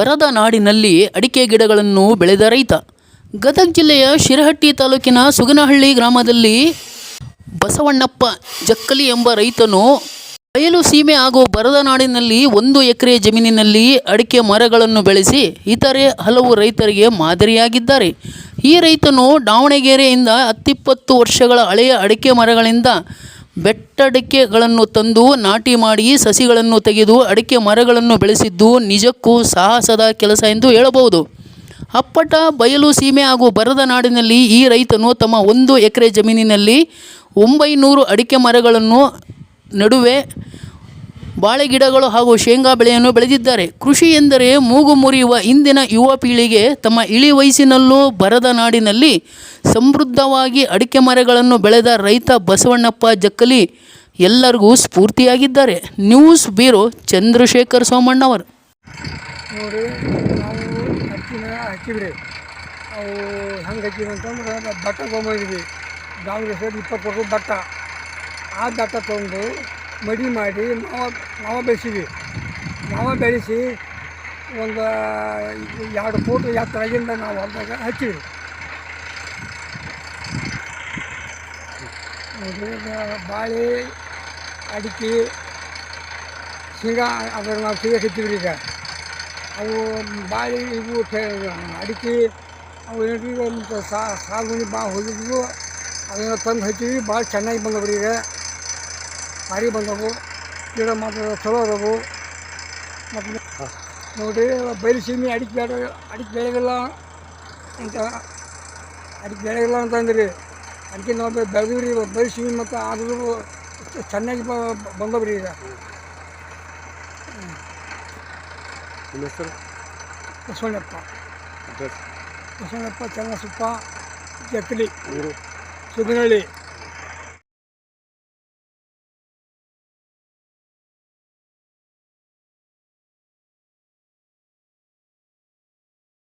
ಬರದ ನಾಡಿನಲ್ಲಿ ಅಡಿಕೆ ಗಿಡಗಳನ್ನು ಬೆಳೆದ ರೈತ. ಗದಗ ಜಿಲ್ಲೆಯ ಶಿರಹಟ್ಟಿ ತಾಲೂಕಿನ ಸುಗನಹಳ್ಳಿ ಗ್ರಾಮದಲ್ಲಿ ಬಸವಣ್ಣಪ್ಪ ಜಕ್ಕಲಿ ಎಂಬ ರೈತನು ಬಯಲು ಸೀಮೆ ಹಾಗೂ ಬರದ ನಾಡಿನಲ್ಲಿ ಒಂದು ಎಕರೆ ಜಮೀನಿನಲ್ಲಿ ಅಡಿಕೆ ಮರಗಳನ್ನು ಬೆಳೆಸಿ ಇತರೆ ಹಲವು ರೈತರಿಗೆ ಮಾದರಿಯಾಗಿದ್ದಾರೆ. ಈ ರೈತನು ದಾವಣಗೆರೆಯಿಂದ ಹತ್ತಿಪ್ಪತ್ತು ವರ್ಷಗಳ ಹಳೆಯ ಅಡಿಕೆ ಮರಗಳಿಂದ ಬೆಟ್ಟಡಿಕೆಗಳನ್ನು ತಂದು ನಾಟಿ ಮಾಡಿ ಸಸಿಗಳನ್ನು ತೆಗೆದು ಅಡಿಕೆ ಮರಗಳನ್ನು ಬೆಳೆಸಿದ್ದು ನಿಜಕ್ಕೂ ಸಾಹಸದ ಕೆಲಸ ಎಂದು ಹೇಳಬಹುದು. ಅಪ್ಪಟ ಬಯಲು ಸೀಮೆ ಹಾಗೂ ಬರದ ನಾಡಿನಲ್ಲಿ ಈ ರೈತನು ತಮ್ಮ ಒಂದು ಎಕರೆ ಜಮೀನಿನಲ್ಲಿ ಒಂಬೈನೂರು ಅಡಿಕೆ ಮರಗಳನ್ನು ನಡುವೆ ಬಾಳೆ ಗಿಡಗಳು ಹಾಗೂ ಶೇಂಗಾ ಬೆಳೆಯನ್ನು ಬೆಳೆದಿದ್ದಾರೆ. ಕೃಷಿ ಎಂದರೆ ಮೂಗು ಮುರಿಯುವ ಇಂದಿನ ಯುವ ಪೀಳಿಗೆ ತಮ್ಮ ಇಳಿ ವಯಸ್ಸಿನಲ್ಲೂ ಬರದ ನಾಡಿನಲ್ಲಿ ಸಮೃದ್ಧವಾಗಿ ಅಡಿಕೆ ಮರಗಳನ್ನು ಬೆಳೆದ ರೈತ ಬಸವಣ್ಣಪ್ಪ ಜಕ್ಕಲಿ ಎಲ್ಲರಿಗೂ ಸ್ಫೂರ್ತಿಯಾಗಿದ್ದಾರೆ. ನ್ಯೂಸ್ ಬ್ಯೂರೋ ಚಂದ್ರಶೇಖರ್ ಸೋಮಣ್ಣವರು ನೋಡಿ, ನಾವು ಅವು ಅಂತಂದ್ರೆ ತೊಗೊಂಡಿದ್ವಿ ದಾವಣಗೆರೆ ಇಪ್ಪತ್ತು ಭತ್ತ ಆ ಭತ್ತ ತೊಗೊಂಡು ಮಡಿ ಮಾಡಿ ನಾವು ನಾವು ಬೆಳೆಸೀವಿ ನಾವು ಬೆಳೆಸಿ ಒಂದು, ಎರಡು ಫೋಟು ಎತ್ತರಾಗಿಂದ ನಾವು ಹೊಲದಾಗ ಹಚ್ಚಿವಿ ಬಾಳೆ, ಅಡಿಕೆ, ಶೇಂಗಾ ಅದ್ರ ನಾವು ಶೇಂಗಾ ಹಚ್ಚಿವ್ರಿ ಈಗ. ಅವು ಬಾಳೆ, ಇವು ಅಡಿಕೆ, ಅವು ಏನು ಸಾಗುಣಿ ಭಾಳ ಹೋಗಿದ್ವು. ಅದನ್ನು ತಂದು ಹಚ್ಚಿವಿ ಭಾಳ ಚೆನ್ನಾಗಿ ಬಂದವ್ರಿ ಈಗ. ಭಾರಿ ಬಂದವು ಗಿಡ ಮಾತ್ರ ಚಲೋ ಅದಾವು ಮತ್ತು ನೋಡಿ ಬಯಲು ಸೀಮೆ ಅಡಿಕೆ ಬೇಡ ಅಡಿಕೆ ಬೆಳೆದಿಲ್ಲ ಅಂತ ಅಡಿಕೆ ಬೆಳೆದಿಲ್ಲ ಅಂತಂದ್ರಿ ಅದಕ್ಕೆ ನಾವು ಬೆಳೆದಿವ್ರಿ ಬಯಲು ಸೀಮೆ ಮತ್ತು ಆದರೂ ಚೆನ್ನಾಗಿ ಬಂದವ್ರಿ ಈಗ. ನಿಮ್ಮ ಹೆಸರು? ಬಸವಣ್ಣಪ್ಪ. ಬಸವಣ್ಣಪ್ಪ ಚನ್ನಸುಪ್ಪ ಊರು? ಸುಗನಹಳ್ಳಿ